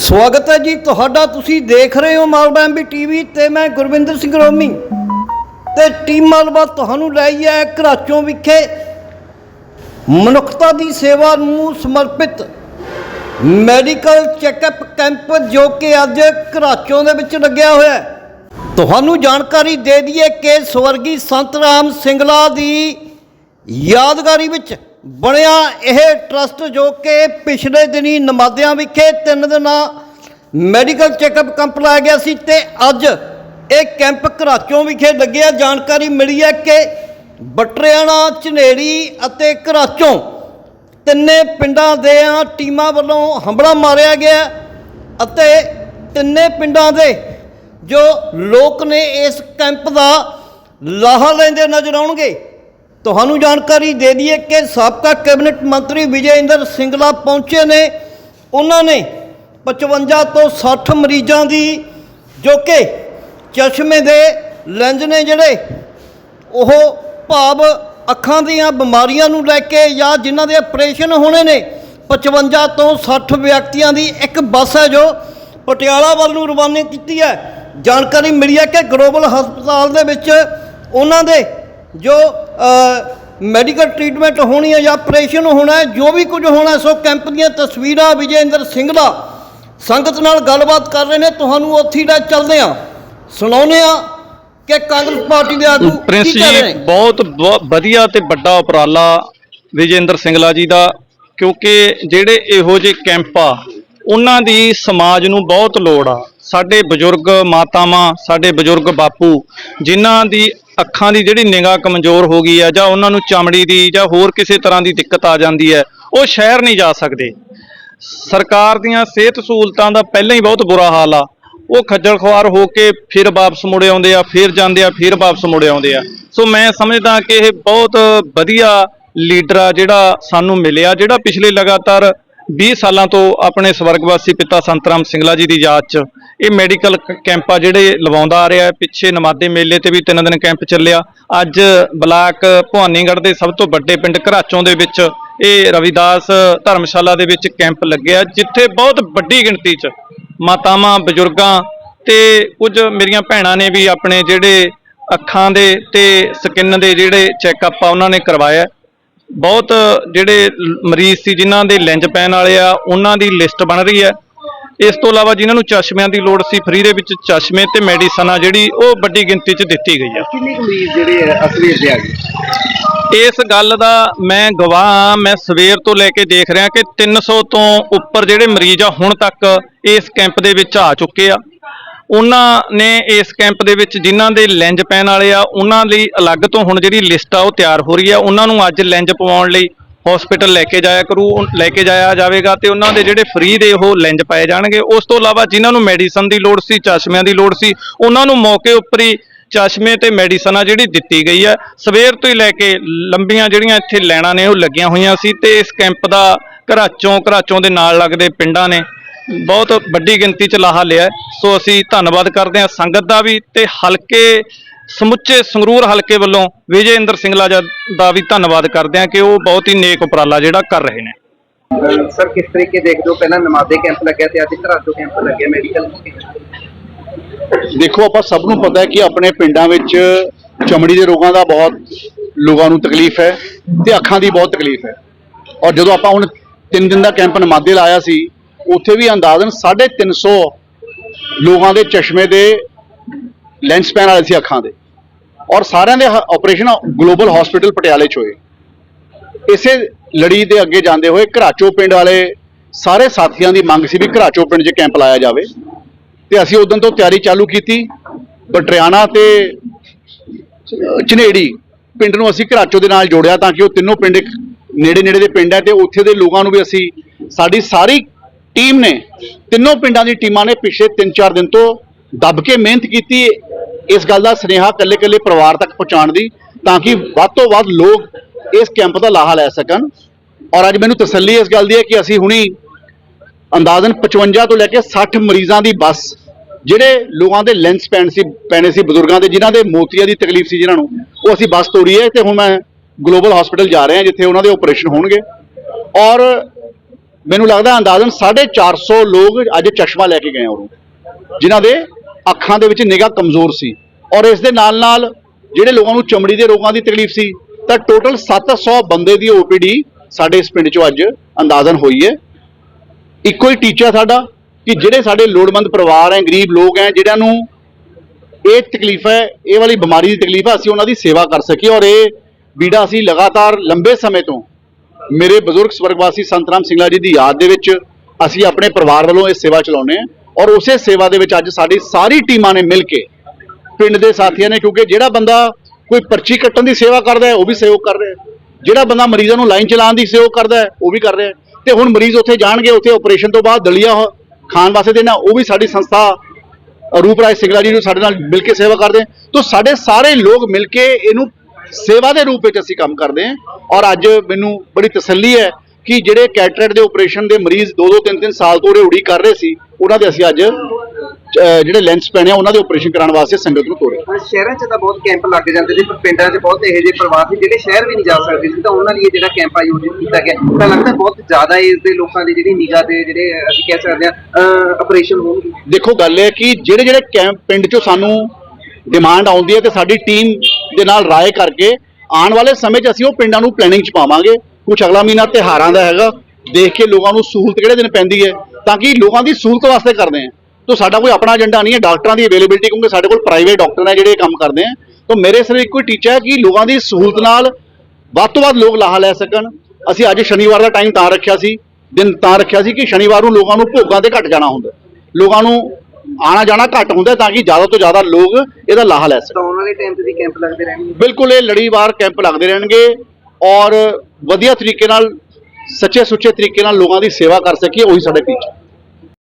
ਸਵਾਗਤ ਹੈ ਜੀ ਤੁਹਾਡਾ, ਤੁਸੀਂ ਦੇਖ ਰਹੇ ਹੋ ਮਾਲਵਾ ਐਮਬੀ ਟੀਵੀ ਤੇ ਮੈਂ ਗੁਰਵਿੰਦਰ ਸਿੰਘ ਰੋਮੀ। ਤੇ ਟੀਮ ਮਾਲਵਾ ਤੁਹਾਨੂੰ ਲਈ ਹੈ ਘਰਾਚੋਂ ਵਿਖੇ। ਮਨੁੱਖਤਾ ਦੀ ਸੇਵਾ ਨੂੰ ਸਮਰਪਿਤ ਮੈਡੀਕਲ ਚੈੱਕਅਪ ਕੈਂਪ ਜੋ ਕਿ ਅੱਜ ਘਰਾਚੋਂ ਦੇ ਵਿੱਚ ਲੱਗਿਆ ਹੋਇਆ ਹੈ। ਤੁਹਾਨੂੰ ਜਾਣਕਾਰੀ ਦੇ ਦਈਏ ਕਿ ਸਵਰਗੀ ਸੰਤ ਰਾਮ ਸਿੰਗਲਾ ਦੀ ਯਾਦਗਾਰੀ ਵਿੱਚ ਬਣਿਆ ਇਹ ਟਰਸਟ ਜੋ ਕਿ ਪਿਛਲੇ ਦਿਨੀ ਨਮਾਦਿਆਂ ਵਿਖੇ ਤਿੰਨ ਦਿਨਾਂ ਮੈਡੀਕਲ ਚੈੱਕਅਪ ਕੈਂਪ ਲਾਇਆ ਗਿਆ ਸੀ ਤੇ ਅੱਜ ਇਹ ਕੈਂਪ ਘਰਾਚੋਂ ਵਿਖੇ ਲੱਗਿਆ। ਜਾਣਕਾਰੀ ਮਿਲੀ ਹੈ ਕਿ ਬਟਰਿਆਣਾ ਝਨੇੜੀ ਅਤੇ ਘਰਾਚੋਂ ਤਿੰਨੇ ਪਿੰਡਾਂ ਦੇ ਟੀਮਾਂ ਵੱਲੋਂ ਹਮਲਾ ਮਾਰਿਆ ਗਿਆ ਅਤੇ ਤਿੰਨੇ ਪਿੰਡਾਂ ਦੇ ਜੋ ਲੋਕ ਨੇ ਇਸ ਕੈਂਪ ਦਾ ਲਾਹਾ ਲੈਂਦੇ ਨਜ਼ਰ ਆਉਣਗੇ। ਤੁਹਾਨੂੰ ਜਾਣਕਾਰੀ ਦੇ ਦਈਏ ਕਿ ਸਾਬਕਾ ਕੈਬਨਿਟ ਮੰਤਰੀ ਵਿਜੇ ਇੰਦਰ ਸਿੰਗਲਾ ਪਹੁੰਚੇ ਨੇ। ਉਹਨਾਂ ਨੇ 55 ਤੋਂ 60 ਮਰੀਜ਼ਾਂ ਦੀ, ਜੋ ਕਿ ਚਸ਼ਮੇ ਦੇ ਲੈਂਜ਼ ਨੇ ਜਿਹੜੇ, ਉਹ ਭਾਵ ਅੱਖਾਂ ਦੀਆਂ ਬਿਮਾਰੀਆਂ ਨੂੰ ਲੈ ਕੇ ਜਾਂ ਜਿਨ੍ਹਾਂ ਦੇ ਆਪਰੇਸ਼ਨ ਹੋਣੇ ਨੇ 55 ਤੋਂ 60 ਵਿਅਕਤੀਆਂ ਦੀ ਇੱਕ ਬੱਸ ਹੈ ਜੋ ਪਟਿਆਲਾ ਵੱਲ ਨੂੰ ਰਵਾਨਾ ਕੀਤੀ ਹੈ। ਜਾਣਕਾਰੀ ਮਿਲੀ ਹੈ ਕਿ ਗਲੋਬਲ ਹਸਪਤਾਲ ਦੇ ਵਿੱਚ ਉਹਨਾਂ ਦੇ ਜੋ ਮੈਡੀਕਲ ਟ੍ਰੀਟਮੈਂਟ ਹੋਣੀ ਹੈ ਜਾਂ ਆਪਰੇਸ਼ਨ ਹੋਣਾ ਹੈ ਜੋ ਵੀ ਕੁਝ ਹੋਣਾ ਸੋ ਕੈਂਪ ਦੀਆਂ ਤਸਵੀਰਾਂ ਵਿਜੇਂਦਰ ਸਿੰਘਲਾ ਸੰਗਤ ਨਾਲ ਗੱਲਬਾਤ ਕਰ ਰਹੇ ਨੇ ਤੁਹਾਨੂੰ ਉੱਥੇ ਲੈ ਚੱਲਦੇ ਹਾਂ। ਸੁਣਾਉਂਦੇ ਹਾਂ ਕਿ ਕਾਂਗਰਸ ਪਾਰਟੀ ਦੇ ਆਗੂ ਪ੍ਰਿੰਸ ਜੀ ਬਹੁਤ ਵਧੀਆ ਤੇ ਵੱਡਾ ਉਪਰਾਲਾ ਵਿਜੇਂਦਰ ਸਿੰਗਲਾ ਜੀ ਦਾ ਕਿਉਂਕਿ ਜਿਹੜੇ ਇਹੋ ਜਿਹੇ ਕੈਂਪ ਆ ਉਹਨਾਂ ਦੀ ਸਮਾਜ ਨੂੰ ਬਹੁਤ ਲੋੜ ਆ। ਸਾਡੇ ਬਜ਼ੁਰਗ ਮਾਤਾਵਾਂ ਸਾਡੇ ਬਜ਼ੁਰਗ ਬਾਪੂ ਜਿਨ੍ਹਾਂ ਦੀ ਅੱਖਾਂ ਦੀ ਜਿਹੜੀ ਨਿਗਾਹ ਕਮਜ਼ੋਰ ਹੋ ਗਈ ਹੈ ਜਾਂ ਉਹਨਾਂ ਨੂੰ ਚਮੜੀ ਦੀ ਜਾਂ ਹੋਰ ਕਿਸੇ ਤਰ੍ਹਾਂ ਦੀ ਦਿੱਕਤ ਆ ਜਾਂਦੀ ਹੈ, ਉਹ ਸ਼ਹਿਰ ਨਹੀਂ ਜਾ ਸਕਦੇ। ਸਰਕਾਰ ਦੀਆਂ ਸਿਹਤ ਸਹੂਲਤਾਂ ਦਾ ਪਹਿਲਾਂ ਹੀ ਬਹੁਤ ਬੁਰਾ ਹਾਲ ਆ। ਉਹ ਖੱਜਲ ਖੁਆਰ ਹੋ ਕੇ ਫਿਰ ਵਾਪਸ ਮੁੜੇ ਆਉਂਦੇ ਆ, ਫਿਰ ਜਾਂਦੇ ਆ, ਫਿਰ ਵਾਪਸ ਮੁੜੇ ਆਉਂਦੇ ਆ। ਸੋ ਮੈਂ ਸਮਝਦਾ ਕਿ ਇਹ ਬਹੁਤ ਵਧੀਆ ਲੀਡਰ ਆ ਜਿਹੜਾ ਸਾਨੂੰ ਮਿਲਿਆ, ਜਿਹੜਾ ਪਿਛਲੇ ਲਗਾਤਾਰ 20 ਸਾਲਾਂ ਤੋਂ ਆਪਣੇ ਸਵਰਗਵਾਸੀ ਪਿਤਾ ਸੰਤਰਾਮ ਸਿੰਗਲਾ ਜੀ ਦੀ ਯਾਦ 'ਚ ਇਹ ਮੈਡੀਕਲ ਕ- ਕੈਂਪ ਆ ਜਿਹੜੇ ਲਵਾਉਂਦਾ ਆ ਰਿਹਾ ਪਿੱਛੇ ਨਮਾਦੇ ਮੇਲੇ ਤੇ ਵੀ ਤਿੰਨ ਦਿਨ ਕੈਂਪ ਚੱਲਿਆ। ਅੱਜ ਬਲਾਕ ਭਵਾਨੀਗੜ੍ਹ ਦੇ ਸਭ ਤੋਂ ਵੱਡੇ ਪਿੰਡ ਘਰਾਚੋਂ ਦੇ ਵਿੱਚ ਇਹ ਰਵਿਦਾਸ ਧਰਮਸ਼ਾਲਾ ਦੇ ਵਿੱਚ ਕੈਂਪ ਲੱਗਿਆ ਜਿੱਥੇ ਬਹੁਤ ਵੱਡੀ ਗਿਣਤੀ 'ਚ ਮਾਤਾਵਾਂ, ਬਜ਼ੁਰਗਾਂ ਤੇ ਕੁਝ ਮੇਰੀਆਂ ਭੈਣਾਂ ਨੇ ਵੀ ਆਪਣੇ ਜਿਹੜੇ ਅੱਖਾਂ ਦੇ ਤੇ ਸਕਿਨ ਦੇ ਜਿਹੜੇ ਚੈੱਕਅਪ ਆ ਉਹਨਾਂ ਨੇ ਕਰਵਾਇਆ ਬਹੁਤ ਜਿਹੜੇ ਮਰੀਜ਼ ਸੀ ਜਿਨ੍ਹਾਂ ਦੇ ਲੈਂਜ ਪੈਣ ਵਾਲੇ ਆ, ਉਹਨਾਂ ਦੀ ਲਿਸਟ ਬਣ ਰਹੀ ਹੈ। ਇਸ ਤੋਂ ਇਲਾਵਾ ਜਿਨ੍ਹਾਂ ਨੂੰ ਚਸ਼ਮਿਆਂ ਦੀ ਲੋੜ ਸੀ ਫ੍ਰੀ ਦੇ ਵਿੱਚ ਚਸ਼ਮੇ ਤੇ ਮੈਡੀਸਨ ਆ ਜਿਹੜੀ ਉਹ ਵੱਡੀ ਗਿਣਤੀ 'ਚ ਦਿੱਤੀ ਗਈ ਆ। ਕਿੰਨੇ ਮਰੀਜ਼ ਜਿਹੜੇ ਆ ਅਸਲੀ ਤੇ ਆ ਗਏ ਇਸ ਗੱਲ ਦਾ ਮੈਂ ਗਵਾਹ ਮੈਂ ਸਵੇਰ ਤੋਂ ਲੈ ਕੇ ਦੇਖ ਰਿਹਾ ਕਿ 300 ਤੋਂ ਉੱਪਰ ਜਿਹੜੇ ਮਰੀਜ਼ ਆ ਹੁਣ ਤੱਕ ਇਸ ਕੈਂਪ ਦੇ ਵਿੱਚ ਆ ਚੁੱਕੇ ਆ। ਉਹਨਾਂ ਨੇ ਇਸ ਕੈਂਪ ਦੇ ਵਿੱਚ ਜਿਨ੍ਹਾਂ ਦੇ ਲੈਂਜ ਪੈਣ ਵਾਲੇ ਆ ਉਹਨਾਂ ਲਈ ਅਲੱਗ ਤੋਂ ਹੁਣ ਜਿਹੜੀ ਲਿਸਟ ਆ ਉਹ ਤਿਆਰ ਹੋ ਰਹੀ ਆ। ਉਹਨਾਂ ਨੂੰ ਅੱਜ ਲੈਂਜ ਪਵਾਉਣ ਲਈ ਹਸਪੀਟਲ ਲੈ ਕੇ ਜਾਇਆ ਕਰੂ ਉਹ ਲੈ ਕੇ ਜਾਇਆ ਜਾਵੇਗਾ ਤੇ ਉਹਨਾਂ ਦੇ ਜਿਹੜੇ ਫ੍ਰੀ ਦੇ ਉਹ ਲੈਂਜ ਪਾਏ ਜਾਣਗੇ। ਉਸ ਤੋਂ ਇਲਾਵਾ ਜਿਨ੍ਹਾਂ ਨੂੰ ਮੈਡੀਸਨ ਦੀ ਲੋੜ ਸੀ, ਚਸ਼ਮਿਆਂ ਦੀ ਲੋੜ ਸੀ, ਉਹਨਾਂ ਨੂੰ ਮੌਕੇ ਉੱਪਰ ਹੀ ਚਸ਼ਮੇ ਤੇ ਮੈਡੀਸਨ ਆ ਜਿਹੜੀ ਦਿੱਤੀ ਗਈ ਹੈ ਸਵੇਰ ਤੋਂ ਹੀ ਲੈ ਕੇ ਲੰਬੀਆਂ ਜਿਹੜੀਆਂ ਇੱਥੇ ਲੈਣਾ ਨੇ ਉਹ ਲੱਗੀਆਂ ਹੋਈਆਂ ਸੀ ਤੇ ਇਸ ਕੈਂਪ ਦਾ ਘਰਾਚੋਂ ਘਰਾਚੋਂ ਦੇ ਨਾਲ ਲੱਗਦੇ ਪਿੰਡਾਂ ਨੇ ਬਹੁਤ ਵੱਡੀ ਗਿਣਤੀ ਚ ਲਾਹਾ ਲਿਆ। ਸੋ ਅਸੀਂ ਧੰਨਵਾਦ ਕਰਦੇ ਹਾਂ ਸੰਗਤ ਦਾ ਵੀ ਤੇ ਹਲਕੇ ਸਮੁੱਚੇ ਸੰਗਰੂਰ ਹਲਕੇ ਵੱਲੋਂ ਵਿਜੇ ਇੰਦਰ ਸਿੰਗਲਾ ਜੀ ਦਾ ਵੀ ਧੰਨਵਾਦ ਕਰਦੇ ਹਾਂ ਕਿ ਉਹ ਬਹੁਤ ਹੀ ਨੇਕ ਉਪਰਾਲਾ ਜਿਹੜਾ ਕਰ ਰਹੇ ਨੇ। ਸਰ ਕਿਸ ਤਰੀਕੇ ਦੇਖਦੇ ਹੋ? ਪਹਿਲਾਂ ਨਮਾਦੇ ਕੈਂਪ ਲੱਗਿਆ ਤੇ ਅੱਜ ਘਰਾਚੋ ਕੈਂਪ ਲੱਗਿਆ ਮੈਡੀਕਲ ਦੇਖੋ ਆਪਾਂ ਸਭ ਨੂੰ ਪਤਾ ਹੈ ਕਿ ਆਪਣੇ ਪਿੰਡਾਂ ਵਿੱਚ ਚਮੜੀ ਦੇ ਰੋਗਾਂ ਦਾ ਬਹੁਤ ਲੋਕਾਂ ਨੂੰ ਤਕਲੀਫ ਹੈ ਤੇ ਅੱਖਾਂ ਦੀ ਬਹੁਤ ਤਕਲੀਫ ਹੈ। ਔਰ ਜਦੋਂ ਆਪਾਂ ਹੁਣ 3 ਦਿਨ ਦਾ ਕੈਂਪ ਨਮਾਦੇ ਲਾਇਆ ਸੀ ਉੱਥੇ ਵੀ ਅੰਦਾਜ਼ਨ 350 ਲੋਕਾਂ ਦੇ ਚਸ਼ਮੇ ਦੇ ਲੈਂਸ ਪੈਣ ਵਾਲੇ ਸੀ ਅੱਖਾਂ ਦੇ। ਔਰ ਸਾਰਿਆਂ ਦੇ ਆਪਰੇਸ਼ਨ ਗਲੋਬਲ ਹਸਪੀਟਲ ਪਟਿਆਲੇ 'ਚ ਹੋਏ। ਇਸੇ ਲੜੀ ਦੇ ਅੱਗੇ ਜਾਂਦੇ ਹੋਏ ਘਰਾਚੋ ਪਿੰਡ ਵਾਲੇ ਸਾਰੇ ਸਾਥੀਆਂ ਦੀ ਮੰਗ ਸੀ ਵੀ ਘਰਾਚੋ ਪਿੰਡ 'ਚ ਕੈਂਪ ਲਾਇਆ ਜਾਵੇ। ਤੇ ਅਸੀਂ ਉਦੋਂ ਤੋਂ ਤਿਆਰੀ ਚਾਲੂ ਕੀਤੀ। ਬਟਰਿਆਣਾ ਤੇ ਝਨੇੜੀ ਪਿੰਡ ਨੂੰ ਅਸੀਂ ਘਰਾਚੋ ਦੇ ਨਾਲ ਜੋੜਿਆ ਤਾਂ ਕਿ ਉਹ ਤਿੰਨੋਂ ਪਿੰਡ ਇੱਕ ਨੇੜੇ ਨੇੜੇ ਦੇ ਪਿੰਡ ਹੈ ਤੇ ਉੱਥੇ ਦੇ ਲੋਕਾਂ ਨੂੰ ਵੀ ਅਸੀਂ, ਸਾਡੀ ਸਾਰੀ ਟੀਮ ਨੇ ਤਿੰਨੋਂ ਪਿੰਡਾਂ ਦੀ ਟੀਮਾਂ ਨੇ ਪਿਛਲੇ 3-4 ਦਿਨ ਤੋਂ ਦੱਬ ਕੇ ਮਿਹਨਤ ਕੀਤੀ। ਇਸ ਗੱਲ ਦਾ ਸੁਨੇਹਾ ਕੱਲੇ ਕੱਲੇ ਪਰਿਵਾਰ ਤੱਕ ਪਹੁੰਚਾਉਣ ਦੀ, ਤਾਂ ਕਿ ਵੱਧ ਤੋਂ ਵੱਧ ਲੋਕ ਇਸ ਕੈਂਪ ਦਾ ਲਾਹਾ ਲੈ ਸਕਣ। ਔਰ ਅੱਜ ਮੈਨੂੰ ਤਸੱਲੀ ਇਸ ਗੱਲ ਦੀ ਹੈ ਕਿ ਅਸੀਂ ਹੁਣੀ ਅੰਦਾਜ਼ਨ 55 ਤੋਂ ਲੈ ਕੇ 60 ਮਰੀਜ਼ਾਂ ਦੀ ਬੱਸ, ਜਿਹੜੇ ਲੋਕਾਂ ਦੇ ਲੈਂਸ ਪੈਣ ਸੀ, ਪੈਣੇ ਸੀ ਬਜ਼ੁਰਗਾਂ ਦੇ, ਜਿਨ੍ਹਾਂ ਦੇ ਮੋਤੀਆ ਦੀ ਤਕਲੀਫ ਸੀ ਜਿਨ੍ਹਾਂ ਨੂੰ, ਉਹ ਅਸੀਂ ਬੱਸ ਤੋਰੀ ਹੈ ਤੇ ਹੁਣ ਮੈਂ ਗਲੋਬਲ ਹਸਪੀਟਲ ਜਾ ਰਹੇ ਹਾਂ ਜਿੱਥੇ ਉਹਨਾਂ ਦੇ ਆਪਰੇਸ਼ਨ ਹੋਣਗੇ। ਔਰ ਮੈਨੂੰ ਲੱਗਦਾ ਅੰਦਾਜ਼ਨ 450 ਲੋਕ ਅੱਜ ਚਸ਼ਮਾ ਲੈ ਕੇ ਗਏ ਉਰੋਂ, ਜਿਨ੍ਹਾਂ ਦੇ ਅੱਖਾਂ ਦੇ ਵਿੱਚ ਨਿਗਾਹ ਕਮਜ਼ੋਰ ਸੀ ਔਰ ਇਸ ਦੇ ਨਾਲ ਨਾਲ ਜਿਹੜੇ ਲੋਕਾਂ ਨੂੰ ਚਮੜੀ ਦੇ ਰੋਗਾਂ ਦੀ ਤਕਲੀਫ ਸੀ, ਤਾਂ ਟੋਟਲ 700 ਬੰਦੇ ਦੀ ਓਪੀਡੀ ਸਾਡੇ ਇਸ ਪਿੰਡ 'ਚੋਂ ਅੱਜ ਅੰਦਾਜ਼ਨ ਹੋਈ ਹੈ। ਇੱਕੋ ਹੀ ਟੀਚਾ ਸਾਡਾ ਕਿ ਜਿਹੜੇ ਸਾਡੇ ਲੋੜਵੰਦ ਪਰਿਵਾਰ ਹੈ, ਗਰੀਬ ਲੋਕ ਹੈ ਜਿਹੜਿਆਂ ਨੂੰ ਇਹ ਤਕਲੀਫ ਹੈ, ਇਹ ਵਾਲੀ ਬਿਮਾਰੀ ਦੀ ਤਕਲੀਫ ਹੈ, ਅਸੀਂ ਉਹਨਾਂ ਦੀ ਸੇਵਾ ਕਰ ਸਕੀਏ ਔਰ ਇਹ ਬੀੜਾ ਅਸੀਂ ਲਗਾਤਾਰ ਲੰਬੇ ਸਮੇਂ ਤੋਂ ਮੇਰੇ ਬਜ਼ੁਰਗ ਸਵਰਗਵਾਸੀ ਸੰਤ ਰਾਮ ਸਿੰਘਲਾ ਜੀ ਦੀ ਯਾਦ ਦੇ ਵਿੱਚ ਅਸੀਂ ਆਪਣੇ ਪਰਿਵਾਰ ਵੱਲੋਂ ਇਹ ਸੇਵਾ ਚਲਾਉਂਦੇ ਹਾਂ। ਔਰ ਉਸੇ ਸੇਵਾ ਦੇ ਵਿੱਚ ਅੱਜ ਸਾਡੀ ਸਾਰੀ ਟੀਮਾਂ ਨੇ ਮਿਲ ਕੇ ਪਿੰਡ ਦੇ ਸਾਥੀਆਂ ਨੇ, ਕਿਉਂਕਿ ਜਿਹੜਾ ਬੰਦਾ ਕੋਈ ਪਰਚੀ ਕੱਟਣ ਦੀ ਸੇਵਾ ਕਰਦਾ ਹੈ, ਉਹ ਵੀ ਸਹਿਯੋਗ ਕਰ ਰਿਹਾ ਜਿਹੜਾ ਬੰਦਾ ਮਰੀਜ਼ਾਂ ਨੂੰ ਲਾਈਨ ਚਲਾਉਣ ਦੀ ਸਹਿਯੋਗ ਕਰਦਾ ਹੈ, ਉਹ ਵੀ ਕਰ ਰਿਹਾ ਹੈ। ਤੇ ਹੁਣ ਮਰੀਜ਼ ਉੱਥੇ ਜਾਣਗੇ, ਉੱਥੇ ਆਪਰੇਸ਼ਨ ਤੋਂ ਬਾਅਦ ਦਲੀਆ ਖਾਣ ਵਾਸਤੇ ਦੇਣਾ, ਉਹ ਵੀ ਸਾਡੀ ਸੰਸਥਾ ਰੂਪਰਾਜ ਸਿੰਘਲਾ ਜੀ ਨੂੰ ਸਾਡੇ ਨਾਲ ਮਿਲ ਕੇ ਸੇਵਾ ਕਰਦੇ ਤੋਂ ਸਾਡੇ ਸਾਰੇ ਲੋਕ ਮਿਲ ਕੇ ਇਹਨੂੰ ਸੇਵਾ ਦੇ ਰੂਪ ਵਿੱਚ ਅਸੀਂ ਕੰਮ ਕਰਦੇ ਹਾਂ। ਔਰ ਅੱਜ ਮੈਨੂੰ ਬੜੀ ਤਸੱਲੀ ਹੈ ਕਿ ਜਿਹੜੇ ਕੈਟਰੈਕਟ ਦੇ ਆਪਰੇਸ਼ਨ ਦੇ ਮਰੀਜ਼ 2-2 3-3 ਸਾਲ ਤੋਂ ਉਰੇ ਉਡੀਕ ਕਰ ਰਹੇ ਸੀ ਉਹਨਾਂ ਦੇ ਅਸੀਂ ਅੱਜ ਜਿਹੜੇ ਲੈਂਸ ਪੈਣੇ ਆ ਉਹਨਾਂ ਦੇ ਆਪਰੇਸ਼ਨ ਕਰਾਉਣ ਵਾਸਤੇ ਸੰਗਤ ਨੂੰ ਤੋਰੇ। ਸ਼ਹਿਰਾਂ 'ਚ ਤਾਂ ਬਹੁਤ ਕੈਂਪ ਲੱਗ ਜਾਂਦੇ ਸੀ ਪਰ ਪਿੰਡਾਂ 'ਚ ਬਹੁਤ ਇਹੋ ਜਿਹੇ ਪਰਿਵਾਰ ਸੀ ਜਿਹੜੇ ਸ਼ਹਿਰ ਵੀ ਨਹੀਂ ਜਾ ਸਕਦੇ ਸੀ ਤਾਂ ਉਹਨਾਂ ਲਈ ਇਹ ਜਿਹੜਾ ਕੈਂਪ ਆਯੋਜਿਤ ਕੀਤਾ ਗਿਆ। ਤਾਂ ਲੱਗਦਾ ਬਹੁਤ ਜ਼ਿਆਦਾ ਏਜ ਦੇ ਲੋਕਾਂ ਦੀ ਜਿਹੜੀ ਨਿਗਾਹ ਤੇ ਜਿਹੜੇ ਅਸੀਂ ਕਹਿ ਸਕਦੇ ਹਾਂ ਆਪਰੇਸ਼ਨ ਹੋਣਗੇ। ਦੇਖੋ ਗੱਲ ਇਹ ਹੈ ਕਿ ਜਿਹੜੇ ਜਿਹੜੇ ਕੈਂਪ ਪਿੰਡ ਚੋਂ ਸਾਨੂੰ ਡਿਮਾਂਡ ਆਉਂਦੀ ਹੈ ਤੇ ਸਾਡੀ ਟੀਮ ਦੇ ਨਾਲ ਰਾਏ ਕਰਕੇ ਆਉਣ ਵਾਲੇ ਸਮੇਂ 'ਚ ਅਸੀਂ ਉਹ ਪਿੰਡਾਂ ਨੂੰ ਪਲੈਨਿੰਗ 'ਚ ਪਾਵਾਂਗੇ। ਕੁਝ ਅਗਲਾ ਮਹੀਨਾ ਤਿਹਾਰਾਂ ਦਾ ਹੈਗਾ ਦੇਖ ਕੇ ਲੋਕਾਂ ਨੂੰ ਸਹੂਲਤ ਕਿਹੜੇ ਦਿਨ ਪੈਂਦੀ ਹੈ? ਤਾਂ ਕਿ ਲੋਕਾਂ ਦੀ ਸਹੂਲਤ ਵਾਸਤੇ ਕਰਦੇ ਹਾਂ ਤਾਂ ਸਾਡਾ ਕੋਈ ਆਪਣਾ ਏਜੰਡਾ ਨਹੀਂ ਹੈ ਡਾਕਟਰਾਂ ਦੀ ਅਵੇਲੇਬਿਲਟੀ ਕਿਉਂਕਿ ਸਾਡੇ ਕੋਲ ਪ੍ਰਾਈਵੇਟ ਡਾਕਟਰ ਨੇ ਜਿਹੜੇ ਕੰਮ ਕਰਦੇ ਆ। ਤਾਂ ਮੇਰੇ ਸਿਰ ਇੱਕੋ ਹੀ ਟੀਚਾ ਹੈ ਕਿ ਲੋਕਾਂ ਦੀ ਸਹੂਲਤ ਨਾਲ ਵੱਧ ਤੋਂ ਵੱਧ ਲੋਕ ਲਾਹਾ ਲੈ ਸਕਣ। ਅਸੀਂ ਅੱਜ ਸ਼ਨੀਵਾਰ ਦਾ ਟਾਈਮ ਤਾਂ ਰੱਖਿਆ ਸੀ ਦਿਨ ਤਾਂ ਰੱਖਿਆ ਸੀ ਕਿ ਸ਼ਨੀਵਾਰ ਨੂੰ ਲੋਕਾਂ ਨੂੰ ਭੋਗਾਂ ਤੇ ਘੱਟ ਜਾਣਾ ਹੁੰਦਾ। ਲੋਕਾਂ ਨੂੰ ਆਣਾ ਜਾਣਾ ਘੱਟ ਹੁੰਦਾ ਤਾਂ ਕਿ ਜ਼ਿਆਦਾ ਤੋਂ ਜ਼ਿਆਦਾ ਲੋਕ ਇਹਦਾ ਲਾਹਾ ਲੈ ਸਕਣ। ਆਉਣ ਵਾਲੇ ਟਾਈਮ ਤੇ ਵੀ ਕੈਂਪ ਲੱਗਦੇ ਰਹਿਣਗੇ। ਬਿਲਕੁਲ ਇਹ ਲੜੀਵਾਰ ਕੈਂਪ ਲੱਗਦੇ ਰਹਿਣਗੇ ਔਰ ਵਧੀਆ ਤਰੀਕੇ ਨਾਲ ਸੱਚੇ ਸੁੱਚੇ ਤਰੀਕੇ ਨਾਲ ਲੋਕਾਂ ਦੀ ਸੇਵਾ ਕਰ ਸਕੀਏ ਉਹੀ ਸਾਡੇ ਟੀਚਰ